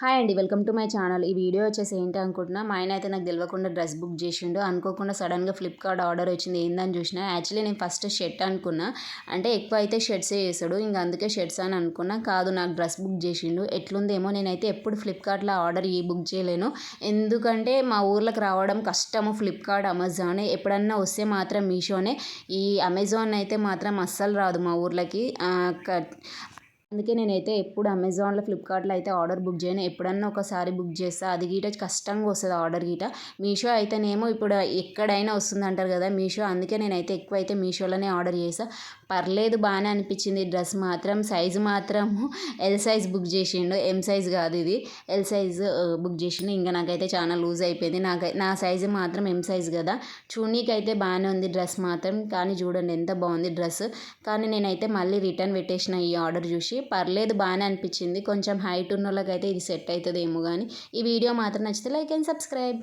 Hi అండి welcome to my channel. ఈ video వచ్చేసి ఏంటి అనుకుంటున్నా మా ఆయన అయితే నాకు తెలియకుండా డ్రెస్ బుక్ చేసిండు. అనుకోకుండా సడన్గా ఫ్లిప్కార్ట్ ఆర్డర్ వచ్చింది. ఏందని చూసిన యాక్చువల్లీ నేను ఫస్ట్ షర్ట్ అనుకున్నా. అంటే ఎక్కువ అయితే షర్ట్సే చేస్తాడు ఇంకా అందుకే షర్ట్స్ అని అనుకున్నా. కాదు నాకు డ్రెస్ బుక్ చేసిండు. ఎట్లుందేమో నేనైతే ఎప్పుడు ఫ్లిప్కార్ట్లో ఆర్డర్ ఈ బుక్ చేయలేను. ఎందుకంటే మా ఊర్లోకి రావడం కష్టము ఫ్లిప్కార్ట్ అమెజాన్ ఎప్పుడన్నా వస్తే మాత్రం మీషోనే ఈ అమెజాన్ అయితే మాత్రం అస్సలు రాదు మా ఊర్లోకి. అందుకే నేనైతే ఎప్పుడు అమెజాన్లో ఫ్లిప్కార్ట్లో అయితే ఆర్డర్ బుక్ చేయను. ఎప్పుడన్నా ఒకసారి బుక్ చేస్తా. అది గీట కష్టంగా వస్తుంది ఆర్డర్ గీట. మీషో అయితేనేమో ఇప్పుడు ఎక్కడైనా వస్తుంది అంటారు కదా మీషో. అందుకే నేనైతే ఎక్కువ అయితే మీషోలోనే ఆర్డర్ చేసా పర్లేదు బాగానే అనిపించింది. డ్రెస్ మాత్రం సైజు మాత్రము ఎల్ సైజ్ బుక్ చేసిండు. ఎం సైజ్ కాదు ఇది. ఎల్ సైజ్ బుక్ చేసిండు. ఇంకా నాకైతే చాలా లూజ్ అయిపోయింది. నాకు నా సైజు మాత్రం ఎం సైజ్ కదా. చూనీకి అయితే బాగానే ఉంది డ్రెస్ మాత్రం. కానీ చూడండి ఎంత బాగుంది డ్రెస్. కానీ నేనైతే మళ్ళీ రిటర్న్ పెట్టేసిన ఈ ఆర్డర్ చూసి. పర్లేదు బాగానే అనిపించింది. కొంచెం హైట్ ఉన్న వాళ్ళకైతే ఇది సెట్ అవుతుందేమో కానీ ఈ వీడియో మాత్రం నచ్చితే లైక్ అండ్ సబ్స్క్రైబ్.